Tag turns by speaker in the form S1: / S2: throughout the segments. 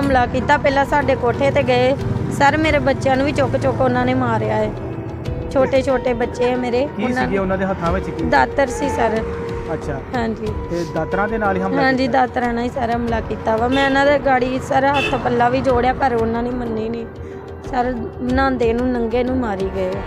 S1: ਹਮਲਾ ਕੀਤਾ। ਪਹਿਲਾਂ ਸਾਡੇ ਕੋਠੇ ਤੇ ਗਏ। ਸਰ ਮੇਰੇ ਬੱਚਿਆਂ ਨੂੰ ਵੀ ਚੁੱਕ ਚੁੱਕ ਉਹਨਾਂ ਨੇ ਮਾਰਿਆ ਹੈ ਛੋਟੇ ਛੋਟੇ ਬੱਚੇ ਆ ਮੇਰੇ।
S2: ਕੀ
S1: ਉਹਨਾਂ
S2: ਸੀਗੇ? ਉਹਨਾਂ ਦੇ ਹੱਥਾਂ ਵਿੱਚ ਕੀ?
S1: ਦਾਤਰ ਸੀ ਸਰ।
S2: ਅੱਛਾ।
S1: ਹਾਂਜੀ।
S2: ਤੇ ਦਾਤਰਾਂ ਦੇ ਨਾਲ ਹੀ ਹਮਲਾ
S1: ਹਾਂਜੀ
S2: ਕੀਤਾ?
S1: ਦਾਤਰਾਂ ਨਾਲ ਹੀ ਸਾਰਾ ਹਮਲਾ ਕੀਤਾ ਵਾ। ਮੈਂ ਇਹਨਾਂ ਦੇ ਗਾੜੀ ਸਰ ਹੱਥ ਪੱਲਾ ਵੀ ਜੋੜਿਆ ਪਰ ਉਹਨਾਂ ਨੇ ਮੰਨੀ ਨਹੀਂ ਸਰ ਨਹਾਉਂਦੇ ਨੂੰ ਨੰਗੇ ਨੂੰ ਮਾਰੀ ਗਏ। ਆ।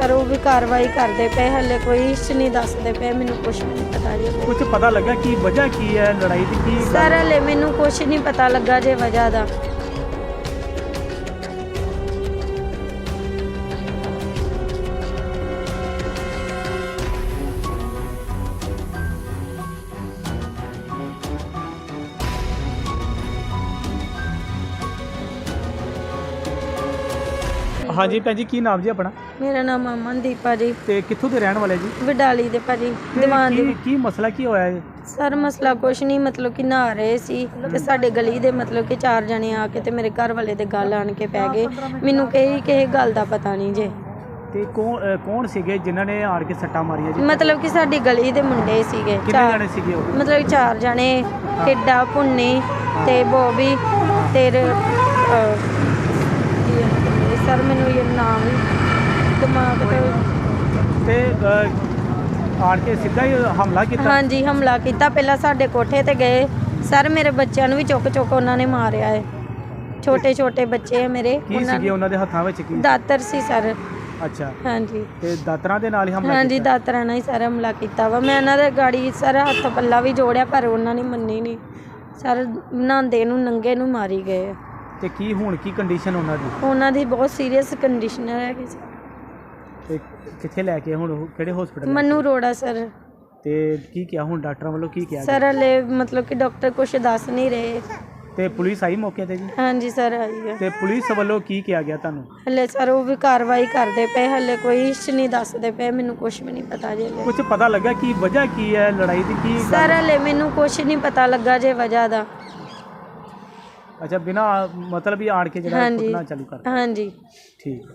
S1: ਪਰ ਉਹ ਵੀ ਕਾਰਵਾਈ ਕਰਦੇ ਪਏ ਹਲੇ ਕੋਈ ਹਿੱਸ ਨਹੀਂ ਦੱਸਦੇ ਪਏ ਮੈਨੂੰ ਕੁਝ ਨਹੀਂ ਪਤਾ ਜੀ।
S2: ਕੁਝ ਪਤਾ ਲੱਗਾ ਕੀ ਵਜ੍ਹਾ ਕੀ ਹੈ ਲੜਾਈ ਦੀ ਕੀ
S1: ਸਰ ਹਲੇ ਮੈਨੂੰ ਕੁਝ ਨਹੀਂ ਪਤਾ ਲੱਗਾ ਜੇ ਵਜ੍ਹਾ ਦਾ
S2: ਹਾਂਜੀ। ਭੈਣ ਜੀ ਕੀ ਨਾਮ ਜੀ ਆਪਣਾ?
S1: ਮੇਰਾ ਨਾਮ ਅਮਨਦੀਪ ਆ ਜੀ।
S2: ਤੇ ਕਿੱਥੋਂ ਦੇ ਰਹਿਣ ਵਾਲੇ ਜੀ?
S1: ਵਿਡਾਲੀ ਦੇ ਭਾਜੀ
S2: ਤੇ
S1: ਦੀਵਾਨ ਦੀ
S2: ਕੀ ਮਸਲਾ ਕੀ ਹੋਇਆ ਹੈ
S1: ਸਰ ਮਸਲਾ ਕੁਛ ਨਹੀਂ ਮਤਲਬ ਕਿ ਨਹਾ ਰਹੇ ਸੀ ਤੇ ਸਾਡੇ ਗਲੀ ਦੇ ਮਤਲਬ ਕਿ ਚਾਰ ਜਣੇ ਆ ਕੇ ਤੇ ਮੇਰੇ ਘਰ ਵਾਲੇ ਦੇ ਗੱਲ ਆਣ ਕੇ ਪੈ ਗਏ। ਮੈਨੂੰ ਕਹੀ ਕਿਸੇ ਗੱਲ ਦਾ ਪਤਾ ਨਹੀਂ ਜੇ।
S2: ਤੇ ਕੌਣ ਅ, ਕੌਣ ਸੀਗੇ ਜਿਨ੍ਹਾਂ ਨੇ ਆੜ ਕੇ ਸੱਟਾਂ ਮਾਰੀਆਂ ਜੀ?
S1: ਮਤਲਬ ਕਿ ਸਾਡੀ ਗਲੀ ਦੇ ਮੁੰਡੇ ਸੀਗੇ
S2: ਕਿੰਨੇ
S1: ਚਾਰ।
S2: ਜਣੇ ਸੀਗੇ ਉਹ?
S1: ਮਤਲਬ ਕਿ ਚਾਰ ਜਣੇ ਟਿੱਡਾ ਭੁੰਨੀ ਤੇ ਬੋਬੀ ਤੇ ਰ- ਅਹ, ਕੀ ਹੈ, ਸਰ ਮੈਨੂੰ ਇਹ ਨਾਮ ਹੀ ਦਿਮਾਗ ਤੋਂ
S2: ਤੇ ਆੜ ਕੇ ਸਿੱਧਾ ਹੀ ਹਮਲਾ ਕੀਤਾ?
S1: ਹਾਂਜੀ ਹਮਲਾ ਕੀਤਾ। ਪਹਿਲਾਂ ਸਾਡੇ ਕੋਠੇ ਤੇ ਗਏ। ਸਰ ਮੇਰੇ ਬੱਚਿਆਂ ਨੂੰ ਵੀ ਚੁੱਕ ਚੁੱਕ ਉਹਨਾਂ ਨੇ ਮਾਰਿਆ ਹੈ। ਛੋਟੇ ਛੋਟੇ ਬੱਚੇ ਆ ਮੇਰੇ।
S2: ਕੀ ਸੀਗੇ ਉਹਨਾਂ ਦੇ ਹੱਥਾਂ ਵਿੱਚ ਕੀ?
S1: ਦਾਤਰ ਸੀ ਸਰ।
S2: ਅੱਛਾ।
S1: ਹਾਂਜੀ।
S2: ਤੇ ਦਾਤਰਾਂ ਦੇ ਨਾਲ ਹੀ ਹਮਲਾ
S1: ਹਾਂਜੀ
S2: ਕੀਤਾ?
S1: ਦਾਤਰਾਂ ਨਾਲ ਹੀ ਸਾਰਾ ਹਮਲਾ ਕੀਤਾ ਵਾ। ਮੈਂ ਇਹਨਾਂ ਦੇ ਗਾੜੀ ਸਰ ਹੱਥ ਪੱਲਾ ਵੀ ਜੋੜਿਆ ਪਰ ਉਹਨਾਂ ਨੇ ਮੰਨੀ ਨਹੀਂ। ਸਰ ਨਹਾਉਂਦੇ ਨੂੰ ਨੰਗੇ ਨੂੰ ਮਾਰੀ ਗਏ ਆ।
S2: ਤੇ ਕੀ ਹੁਣ ਕੀ ਕੰਡੀਸ਼ਨ ਉਹਨਾਂ ਦੀ?
S1: ਉਹਨਾਂ ਦੀ ਬਹੁਤ ਸੀਰੀਅਸ ਕੰਡੀਸ਼ਨ ਹੈ ਕਿ
S2: ਤੇ ਕਿੱਥੇ ਲੈ ਕੇ ਹੁਣ ਉਹ? ਕਿਹੜੇ ਹਸਪੀਟਲ
S1: ਮਨੂ ਰੋੜਾ ਸਰ।
S2: ਤੇ ਕੀ ਕਿਹਾ ਹੁਣ ਡਾਕਟਰਾਂ ਵੱਲੋਂ? ਕੀ ਕਿਹਾ?
S1: ਸਰ ਹਲੇ ਮਤਲਬ ਕਿ ਡਾਕਟਰ ਕੁਝ ਦੱਸ ਨਹੀਂ ਰਹੇ।
S2: ਤੇ ਪੁਲਿਸ ਆਈ ਮੌਕੇ ਤੇ ਜੀ?
S1: ਹਾਂਜੀ ਸਰ ਆਈ ਹੈ।
S2: ਤੇ ਪੁਲਿਸ ਵੱਲੋਂ ਕੀ ਕਿਹਾ ਗਿਆ ਤੁਹਾਨੂੰ?
S1: ਹਲੇ ਸਰ ਉਹ ਵੀ ਕਾਰਵਾਈ ਕਰਦੇ ਪਏ ਹਲੇ ਕੋਈ ਹਿੱਸ ਨਹੀਂ ਦੱਸਦੇ ਪਏ ਮੈਨੂੰ ਕੁਝ ਵੀ ਨਹੀਂ ਪਤਾ ਜੇ ਹਲੇ।
S2: ਕੁਝ ਪਤਾ ਲੱਗਾ ਕੀ ਵਜ੍ਹਾ ਕੀ ਹੈ? ਲੜਾਈ ਦੀ ਕੀ ਗੱਲ-
S1: ਸਰ ਹਲੇ ਮੈਨੂੰ ਕੁਝ ਨਹੀਂ ਪਤਾ ਲੱਗਾ ਜੇ ਵਜ੍ਹਾ ਦਾ।
S2: ਅੱਛਾ ਬਿਨਾ ਮਤਲਬ ਹੀ ਆੜ ਕੇ ਜਿਹੜਾ
S1: ਹਾਂਜੀ।
S2: ਕੁੱਟਣਾ ਚਾਲੂ ਕਰ
S1: ਹਾਂਜੀ।
S2: ਠੀਕ।